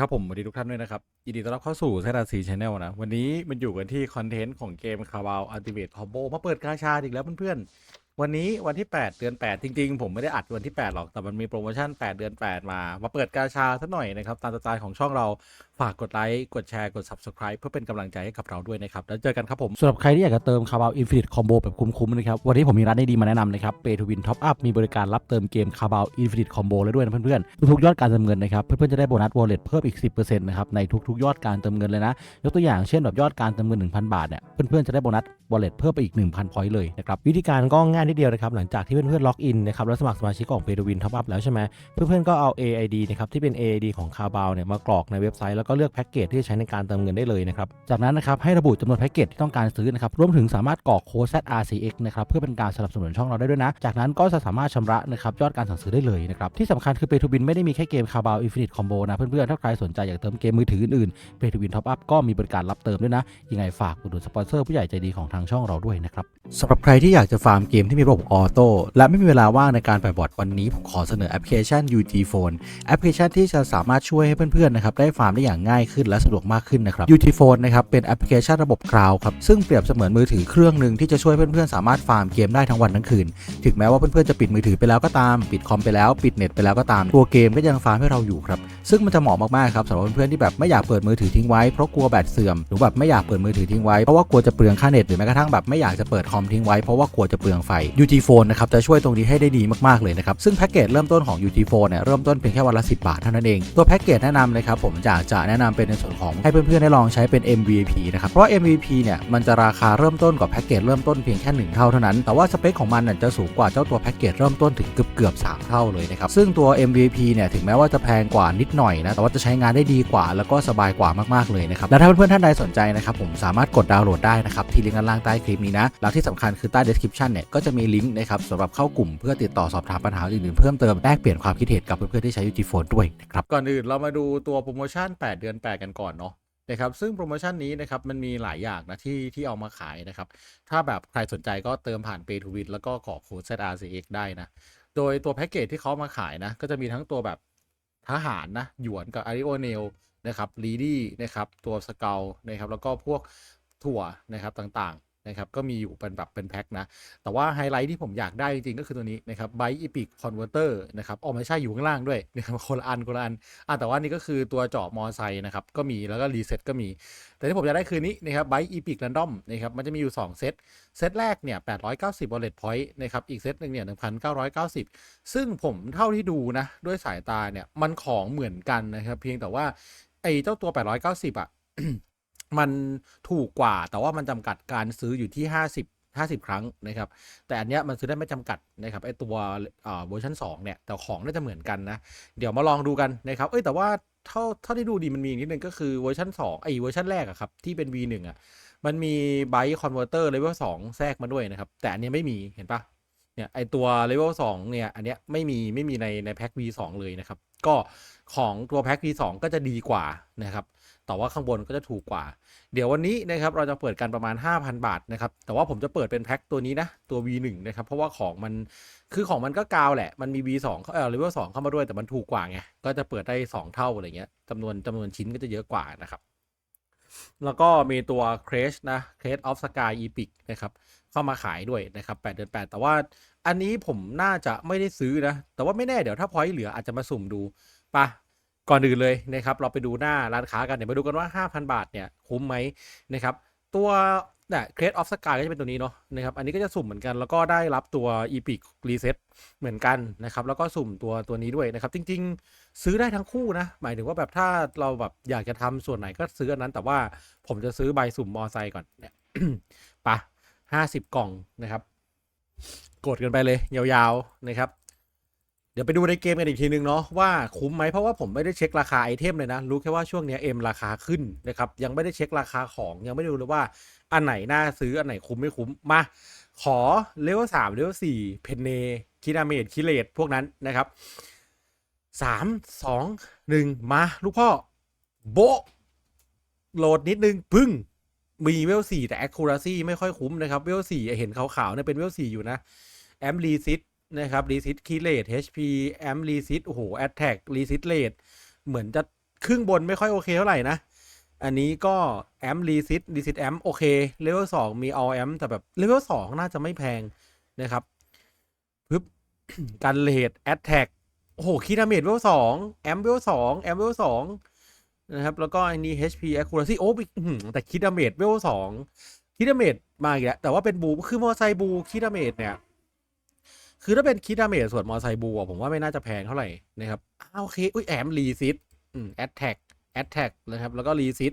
ครับผมสวัสดีทุกท่านด้วยนะครับยินดีต้อนรับเข้าสู่ไซราซีชาแนลนะ วันนี้มันอยู่กันที่คอนเทนต์ของเกมคาบาวอัลติเมทคอมโบมาเปิดกาชาอีกแล้วเพื่อนๆ วันนี้วันที่ 8 เดือน 8 จริง ๆ ผมไม่ได้อัดวันที่ 8 หรอก แต่มันมีโปรโมชั่น 8 เดือน 8 มา มาเปิดกาชาสักหน่อยนะครับ ตามสไตล์ของช่องเรา ฝากกดไลค์ กดแชร์ กด Subscribe เพื่อเป็นกำลังใจให้กับเราด้วยนะครับ แล้วเจอกันครับผมสำหรับใครที่อยากจะเติมคาร์บาวอินฟินิตคอมโบแบบคุ้มๆนะครับ วันนี้ผมมีร้านดีๆมาแนะนำนะครับเปทูวินท็อปอัพมีบริการรับเติมเกมคาร์บาวอินฟินิตคอมโบแล้วด้วยนะเพื่อนๆ ทุกๆยอดการเติมเงินนะครับ เพื่อนๆ จะได้โบนัสวอลเล็ตเพิ่มอีก 10%นะครับในทุกๆ ยอดการเติมเงินเลยนะ ยกตัวอย่างเช่นแบบยอดการเติมเงิน 1,000 บาทเนี่ยเพื่อนๆจะได้โบนัสวอลเล็ตเพิ่มไปอีก 1,000 พอยต์เลยนะครับวิธีการก็ง่ายนิดเดียวนะครับหลังจากที่เพื่อนๆล็อกอินนะครับแล้วสมัครสมาชิกของเปทูวินท็อปอัพแล้วใช่ไหมเพื่อนๆก็เอา AID นะครับที่เป็น AID ของคาร์บาวเนี่ยมากรอกในเว็บไซต์แล้วก็เลือกแพ็กเกจที่จะใช้ในการเติมเงินได้เลยนะครับ จากนั้นนะครับให้ระบุจำนวนแพ็กเกจที่ต้องการซื้อนะครับรวมถึงสามารถกรอกโค้ด ZRCX นะครับเพื่อเป็นการสนับสนุนช่องเราได้ด้วยนะ จากนั้นก็จะสามารถชำระนะครับยอดการสั่งซื้อได้เลยนะครับที่สำคัญคือ Pay to Win ไม่ได้มีแค่เกม Carabao Infinite Combo นะเพื่อนๆถ้าใครสนใจอยากเติมเกมมือถืออื่นๆ Pay to Win Top Up ก็มีบริการรับเติมด้วยนะยังไงฝากอุดหนุนสปอนเซอร์ผู้ใหญ่ใจดีของทางช่องเราด้วยนะครับสำหรับใครที่อยากจะฟาร์มเกมที่มีระบบออโต้และไม่มีเวลาว่างในการไปบอร์ดวันนี้ผมขอเสนอแอปพลิเคชัน UG Phone แอปพลิเคชันที่จะสามารถช่วยให้เพื่อนๆนะครับได้ฟาร์มได้อย่างง่ายขึ้นและสะดวกมากขึ้นนะครับ UG Phone นะครับเป็นแอปพลิเคชันระบบคลาวด์ครับซึ่งเปรียบเสมือนมือถือเครื่องหนึ่งที่จะช่วยเพื่อนๆสามารถฟาร์มเกมได้ทั้งวันทั้งคืน ถึงแม้ว่าเพื่อนๆจะปิดมือถือไปแล้วก็ตามปิดคอมไปแล้วปิดเน็ตไปแล้วก็ตามตัวเกมก็ยังฟาร์มให้เราอยู่ครับซึ่งมันจะเหมาะมากๆครับสำหรับเพื่อนๆที่แบบไม่อยากเปิดมือถือทิ้งไว้เพราะกลัวแบตเสื่อมหรือแบบไม่อยากเปิดมือถือทิ้งไว้เพราะว่ากลัวจะเปลืองค่าเน็ตหรือแม้กระทั่งแบบไม่อยากจะเปิดคอมทิ้งไว้เพราะว่ากลัวจะเปลืองไฟ UG Phone นะครับจะช่วยตรงนี้ให้ได้ดีมากๆเลยนะครับซึ่งแพ็กเกจเริ่มต้นของ UG Phone เนี่ยเริ่มต้นเพียงแค่วันละ 10 บาทเท่านั้นเองตัวแพ็กเกจแนะนำนะครับผมจะจะแนะนำเป็นในส่วนของให้เพื่อนๆได้ลองใช้เป็น MVP นะครับ เพราะ MVP เนี่ยมันจะราคาเริ่มต้นกว่าแพ็กเกจเริ่มต้นเพียงแค่หนึ่งเท่าเท่านั้น แต่ว่าสเปคของมันน่ะจะสูงกว่าเจ้าตัวแพ็กเกจเริ่มต้นถึงเกือบเกือบๆ3เท่าเลยนะครับ ซึ่งตัว MVP เนี่ยถึงแม้ว่าจะแพงกว่านิดหน่อยนะ แต่ว่าจะใช้งานได้ดีกว่า แล้วก็สบายกว่ามากๆเลยนะครับ และถ้าเพื่อนๆท่านใดสนใจนะครับผมสามารถกดดาวน์โหลดได้นะครับที่ลิงก์ด้านล่างใต้คลิปนี้นะแล้วที่สำคัญคือใต้ description เนี่ยก็จะมีลิงก์นะครับสำหรับเข้ากลุ่มเพื่อติดต่อสอบถามปัญหาอื่นๆเพิ่มเติมแลกเปลี่ยนความคิดเห็นกับเพื่อนๆที่ใช้ UGC ด้วยนะครับก่อนอื่นเรามาดูตัวโปรโมชั่น8เดือน 8 กันก่อนเนาะนะครับซึ่งโปรโมชั่นนี้นะครับมันมีหลายอย่างนะที่ที่เอามาขายนะครับถ้าแบบใครสนใจก็เติมผ่าน Pay to Win แล้วก็ขอโค้ด ZRCX ได้นะโดยตัวแพ็กเกจที่เขามาขายนะก็จะมีทั้งตัวแบบทหารนะหยวนกับอาริโอเนลนะครับลีดี้นะครับตัวสเกลนะครับแล้วก็พวกถั่วนะครับต่าง นะครับก็มีอยู่เป็นแบบเป็นแพ็คนะ แต่ว่าไฮไลท์ที่ผมอยากได้จริงๆก็คือตัวนี้นะครับไบอีพิกคอนเวอร์เตอร์นะครับออกไม่ใช่อยู่ข้างล่างด้วยนะครับคนละอันคนละอันอะแต่ว่านี่ก็คือตัวเจาะมอไซค์นะครับก็มีแล้วก็รีเซ็ตก็มี แต่ที่ผมอยากได้คือนี้นะครับไบอีพิกแรนดอมนะครับมันจะมีอยู่ 2 เซต เซตแรกเนี่ย890 wallet point นะครับอีกเซตหนึ่งเนี่ย1,990 ซึ่งผมเท่าที่ดูนะด้วยสายตาเนี่ยมันของเหมือนกันนะครับเพียงแต่ว่าไอ้เจ้าตัว 890อะ มันถูกกว่า แต่ว่ามันจำกัดการซื้ออยู่ที่ 50 50 ครั้งนะครับ แต่อันเนี้ยมันซื้อได้ไม่จำกัดนะครับไอตัวเวอร์ชัน2เนี่ยแต่ของน่าจะเหมือนกันนะ เดี๋ยวมาลองดูกันนะครับ เอ้ยแต่ว่าเท่าเท่าที่ดูดีมันมีอีกนิดนึงก็คือเวอร์ชัน2ไอเวอร์ชันแรกอะครับที่เป็น V1 อะมันมีไบต์คอนเวอร์เตอร์เลเวลสองแทรกมาด้วยนะครับ แต่อันเนี้ยไม่มีเห็นปะเนี่ยไอตัวเลเวลสองเนี่ยอันเนี้ยไม่มีไม่มีในในแพ็ค V2 เลยนะครับ ก็ ของตัวแพ็ค V2 ก็จะดีกว่านะครับแต่ว่าข้างบนก็จะถูกกว่า เดี๋ยววันนี้นะครับเราจะเปิดกันประมาณ 5,000 บาทนะครับ แต่ว่าผมจะเปิดเป็นแพ็คตัวนี้นะ ตัว V1 นะครับ เพราะว่าของมัน คือของมันก็กาวแหละ มันมี V2 เข้าเออเลเวล2เข้ามาด้วย แต่มันถูกกว่าไง ก็จะเปิดได้ 2 เท่าอะไรเงี้ยจำนวนจำนวนชิ้นก็จะเยอะกว่านะครับ แล้วก็มีตัว c r a s h นะ c r a s h of Sky Epic นะครับ เข้ามาขายด้วยนะครับ8เดือน8แต่ว่าอันนี้ผมน่าจะไม่ได้ซื้อนะ แต่ว่าไม่แน่เดี๋ยวถ้าพอยต์เหลืออาจจะมาสุ่มดู ปะก่อนอื่นเลยนะครับเราไปดูหน้าร้านค้ากันเดี๋ยวมาดูกันว่า 5,000 บาทเนี่ยคุ้มไหมนะครับตัวเนี่ย c r a s h of Sky ก็จะเป็นตัวนี้เนาะนะครับอันนี้ก็จะสุ่มเหมือนกันแล้วก็ได้รับตัว Epic Reset เหมือนกันนะครับแล้วก็สุ่มตัวตัวนี้ด้วยนะครับจริงๆ ซื้อได้ทั้งคู่นะ หมายถึงว่าแบบถ้าเราแบบอยากจะทำส่วนไหนก็ซื้ออันนั้น แต่ว่าผมจะซื้อใบสุ่มมอไซค์ก่อนเนี่ยปะห้าสิบกล่องนะครับ กดกันไปเลยยาวๆนะครับ เดี๋ยวไปดูในเกมกันอีกทีนึงเนาะว่าคุ้มไหมเพราะว่าผมไม่ได้เช็คราคาไอเทมเลยนะ รู้แค่ว่าช่วงนี้เอ็มราคาขึ้นนะครับยังไม่ได้เช็คราคาของยังไม่ด้รู้เลยว่าอันไหนน่าซื้ออันไหนคุ้มไม่คุ้มมา ขอเลเวลสามเลเวลสี่เพนเนคินาเมดคิเลตพวกนั้นนะครับสามสองหนึ่งมาลูกพ่อโบโหลดนิดนึงพึ่งมีเวลสี่แต่ accuracy ไม่ค่อยคุ้มนะครับ เวลสี่เห็นขาวๆเนี่ยเป็นเวลสี่อยู่นะแอมรีซิต นะครับรีซิตคีเลต HP แอมรีซิตโอ้โหแอตแทกรีซิตเลตเหมือนจะครึ่งบนไม่ค่อยโอเคเท่าไหร่นะ อันนี้ก็แอมรีซิตรีซิตแอมโอเคเลเวลสองมีออแอมแต่แบบเลเวลสองน่าจะไม่แพงนะครับปึ๊บกันเลดแอตแทกโอ้โหคีดาเมจเวลสองแอมเวลสองแอมเวลสองนะครับ แล้วก็อันนี้ HP accuracy โอ้อื้อหือแต่คีดาเมจเวลสองคีดาเมจมาอีกแล้วแต่ว่าเป็นบูคือมอไซบูคีดาเมจเนี่ย คือถ้าเป็นคีดาเมจส่วนมอไซบูอะผมว่าไม่น่าจะแพงเท่าไหร่นะครับอ้าวโอเค อุ้ยแอมรีซิตอืมแอตแทกแอตแทกนะครับ แล้วก็รีซิต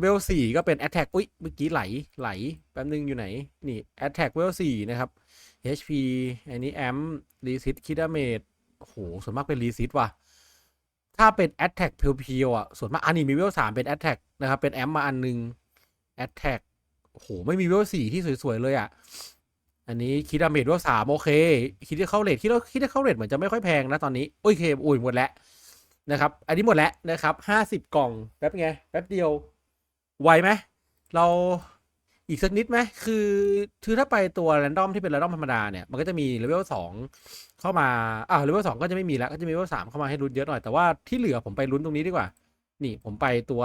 เวลสี่ก็เป็นแอตแทกอุ้ยเมื่อกี้ไหลไหลแป๊บนึงอยู่ไหน นี่แอตแทกเวลสี่นะครับ HP อันนี้แอมรีซิตคิดาเมจโหส่วนมากเป็นรีซิตว่ะถ้าเป็น Attack เพียวๆอะส่วนมากอันนี้มีเวลสามเป็น Attack นะครับ เป็นแอมมาอันหนึง Attack โอ้โหไม่มีเวลสี่ที่สวยๆเลยอะ อันนี้คิดาเมจเวลสามโอเค คิดที่เข้าเรทคิดว่าคิดที่เข้าเรทเหมือนจะไม่ค่อยแพงนะตอนนี้โอเคอุ้ยหมดแล้วนะครับ อันนี้หมดแล้วนะครับห้าสิบกล่องแป๊บไงแป๊บเดียวไวไหมเราอีกสักนิดไหมคือคือถ้าไปตัวแรนดอมที่เป็นแรนดอมธรรมดาเนี่ย มันก็จะมีเลเวลสองเข้ามา อ่าเลเวลสองก็จะไม่มีแล้ว ก็จะมีเลเวลสามเข้ามาให้ลุ้นเยอะหน่อย แต่ว่าที่เหลือผมไปลุ้นตรงนี้ดีกว่า นี่ผมไปตัว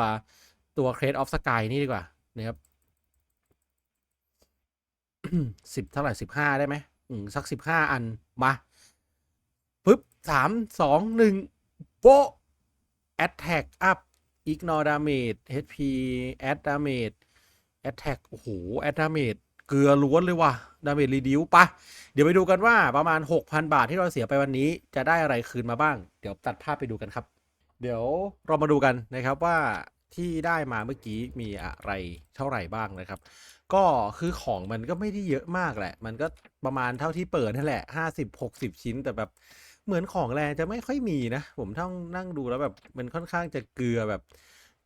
ตัวเครดออฟสกายนี่ดีกว่านะครับ สิบเท่าไหร่สิบห้าได้ไหมอืมสักสิบห้าอันมาปึ๊บสามสองหนึ่งโปะ attack up ignore damage HP add damage attack โอ้โห add damage เกลือล้วนเลยว่ะ damage reduce ปะเดี๋ยวไปดูกันว่าประมาณ 6,000 บาทที่เราเสียไปวันนี้จะได้อะไรคืนมาบ้าง เดี๋ยวตัดภาพไปดูกันครับ เดี๋ยวเรามาดูกันนะครับว่าที่ได้มาเมื่อกี้มีอะไรเท่าไหร่บ้างนะครับ ก็คือของมันก็ไม่ได้เยอะมากแหละ มันก็ประมาณเท่าที่เปิดนั่นแหละห้าสิบหกสิบชิ้นแต่แบบเหมือนของแรงจะไม่ค่อยมีนะ ผมท่องนั่งดูแล้วแบบมันค่อนข้างจะเกลือแบบ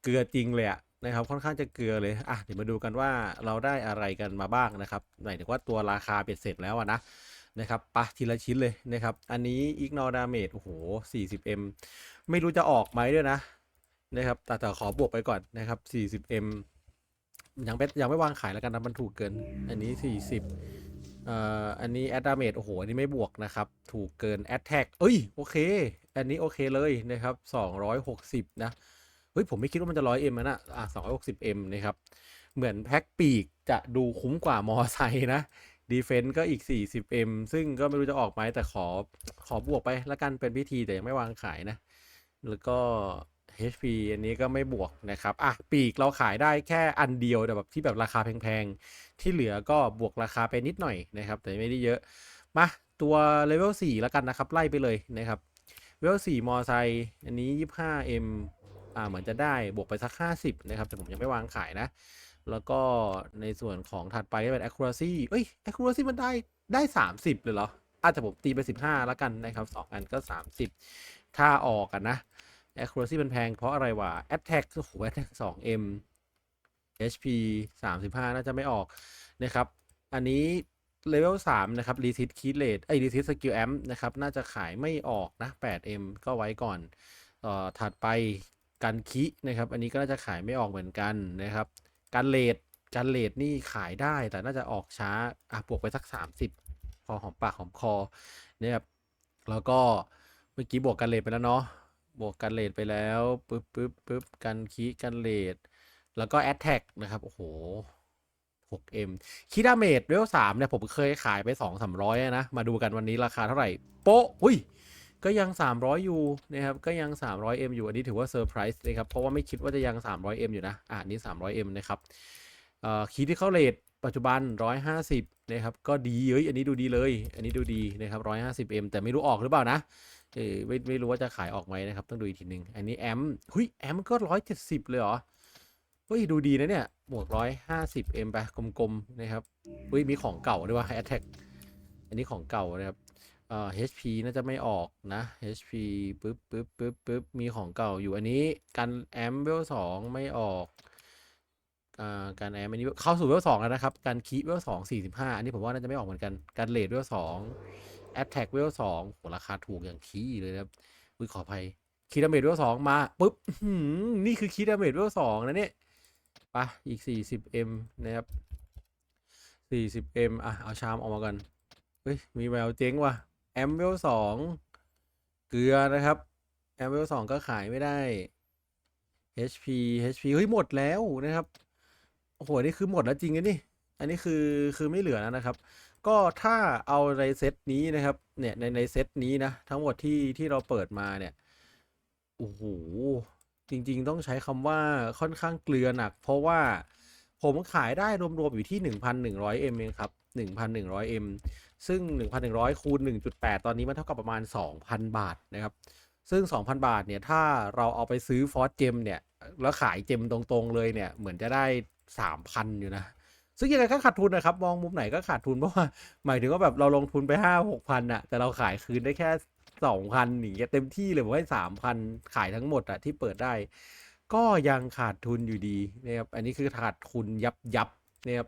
เกลือจริงเลยอะนะครับค่อนข้างจะเกลือเลยอะเดี๋ยวมาดูกันว่าเราได้อะไรกันมาบ้างนะครับหมายถึงว่าตัวราคาเบ็ดเสร็จแล้วอะนะนะครับปะทีละชิ้นเลยนะครับ อันนี้ ignore damage โอ้โห 40m ไม่รู้จะออกไหมด้วยนะนะครับแต่แต่ขอบวกไปก่อนนะครับ 40m ยังไม่ยังไม่วางขายแล้วกันนะมันถูกเกิน อันนี้ 40เอ่ออันนี้ a d d a m a g e โอ้โห อันนี้ไม่บวกนะครับ ถูกเกิน attack เอ้ย โอเค อันนี้โอเคเลยนะครับ 260 นะ เฮ้ย ผมไม่คิดว่ามันจะ 100m นะ อะ 260m นะครับ เหมือนแพ็คปีกจะดูคุ้มกว่ามอไซค์นะดีเฟนต์ก็อีก 40m ซึ่งก็ไม่รู้จะออกไหมแต่ขอขอบวกไปแล้วกันเป็นพิธีแต่ยังไม่วางขายนะ แล้วก็ HP อันนี้ก็ไม่บวกนะครับ อะ ปีกเราขายได้แค่อันเดียวแต่แบบที่แบบราคาแพงๆ ที่เหลือก็บวกราคาไปนิดหน่อยนะครับ แต่ไม่ได้เยอะ มาตัวเลเวล4แล้วกันนะครับ ไล่ไปเลยนะครับเลเวล4มอไซค์อันนี้ 25M อ่าเหมือนจะได้บวกไปสัก 50 นะครับ แต่ผมยังไม่วางขายนะ แล้วก็ในส่วนของถัดไปก็เป็น accuracy เอ้ย accuracy มันได้ได้ 30 เลยเหรออาจจะผมตีไป 15 แล้วกันนะครับ 2 อันก็ 30 ถ้าออกกันนะ accuracy มันแพงเพราะอะไรวะ attack โอ้โห attack 2m HP 35 น่าจะไม่ออกนะครับ อันนี้ level 3นะครับ resist key rate ไอ้ resist skill amp นะครับ น่าจะขายไม่ออกนะ 8m ก็ไว้ก่อนเอ่อถัดไปกันคินะครับ อันนี้ก็น่าจะขายไม่ออกเหมือนกันนะครับกันเลดกันเลดนี่ขายได้แต่น่าจะออกช้า อะบวกไปสัก 30 พอหอมปากหอมคอนะครับ แล้วก็เมื่อกี้บวกกันเลดไปแล้วเนาะ บวกกันเลดไปแล้วปึ๊บปึ๊บปึ๊บกันคีกันเลดแล้วก็แอ t แทกนะครับ โอ้โห 6M คีดาเมจเวลสามเนี่ยผมเคยขายไป2 3 0 0นะ มาดูกันวันนี้ราคาเท่าไหร่ โป๊ะอุ้ย ก็ยัง 300อยู่นะครับ ก็ยัง 300M อยู่ อันนี้ถือว่าเซอร์ไพรส์นะครับ เพราะว่าไม่คิดว่าจะยัง 300M อยู่นะ อ่านี้ 300M นะครับ คีที่เข้าเลทปัจจุบัน 150 นะครับ ก็ดีเอ้ยอันนี้ดูดีเลย อันนี้ดูดีนะครับ 150M แต่ไม่รู้ออกหรือเปล่านะเออไม่ไม่รู้ว่าจะขายออกไหมนะครับ ต้องดูอีกทีหนึ่งอันนี้แอมหุยแอมก็ร้อยเจ็ดสิบเลยเหรอเฮ้ยดูดีนะเนี่ยบวกร้อยห้าสิบเอ็มไปกลมๆนะครับเฮ้ยมีของเก่าด้วยว่า Attack อันนี้ของเก่านะครับเอ่อ HP น่าจะไม่ออกนะ HP ปึ๊บปึ๊บปึ๊บปึ๊บมีของเก่าอยู่อันนี้กันแอมเวลสองไม่ออก การแอมอันนี้เข้าสู่เวลสองแล้วนะครับ การคีเวลสองสี่สิบห้าอันนี้ผมว่าน่าจะไม่ออกเหมือนกัน การเลดเวลสองแอ t แทกเวลสองโหราคาถูกอย่างขี้เลยนะครับอุ้ยขออภัยคีดาเมจเวลสองมาปุ๊บนี่คือคีดาเมจเวลสองนะเนี่ยไปะอีก 40m นะครับ 40m อะ เอาชามออกมากันเฮ้ย มีแววเจ๊งว่ะแอมเวลสองเกลือนะครับแอมเวลสองก็ขายไม่ได้ HP HP เฮ้ย หมดแล้วนะครับ โอ้โหนี่คือหมดแล้วจริงนะนี่ อันนี้คือคือไม่เหลือแล้วนะครับ ก็ถ้าเอาในเซตนี้นะครับ เนี่ยในในเซตนี้นะ ทั้งหมดที่ที่เราเปิดมาเนี่ย โอ้โห จริง ๆ ต้องใช้คำว่าค่อนข้างเกลือหนัก เพราะว่าผมขายได้รวมๆอยู่ที่ 1,100M เองครับ 1,100M ซึ่ง 1,100 คูณ 1.8 ตอนนี้มันเท่ากับประมาณ 2,000 บาทนะครับ ซึ่ง 2,000 บาทเนี่ยถ้าเราเอาไปซื้อฟอสเจมเนี่ย แล้วขายเจมตรงๆเลยเนี่ย เหมือนจะได้ 3,000 อยู่นะ ซึ่งยังไงก็ขาดทุนนะครับ มองมุมไหนก็ขาดทุนเพราะว่าหมายถึงว่าแบบเราลงทุนไปห้าหกพันอะแต่เราขายคืนได้แค่สองพันอย่างเงี้ยเต็มที่เลยผมให้สามพันขายทั้งหมดอะที่เปิดได้ ก็ยังขาดทุนอยู่ดีนะครับอันนี้คือขาดทุนยับยับนะครับ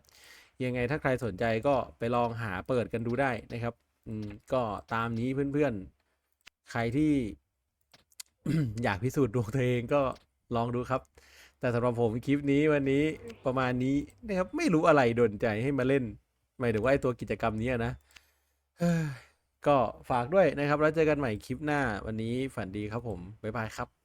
ยังไงถ้าใครสนใจก็ไปลองหาเปิดกันดูได้นะครับ อืมก็ตามนี้เพื่อนๆ ใครที่ อยากพิสูจน์ดวงตัวเองก็ลองดูครับ แต่สำหรับผมคลิปนี้วันนี้ประมาณนี้นะครับ ไม่รู้อะไรดนใจให้มาเล่นหมายถึงว่าไอตัวกิจกรรมนี้นะก็ฝากด้วยนะครับ แล้วเจอกันใหม่คลิปหน้าวันนี้ฝันดีครับผม บ๊ายบายครับ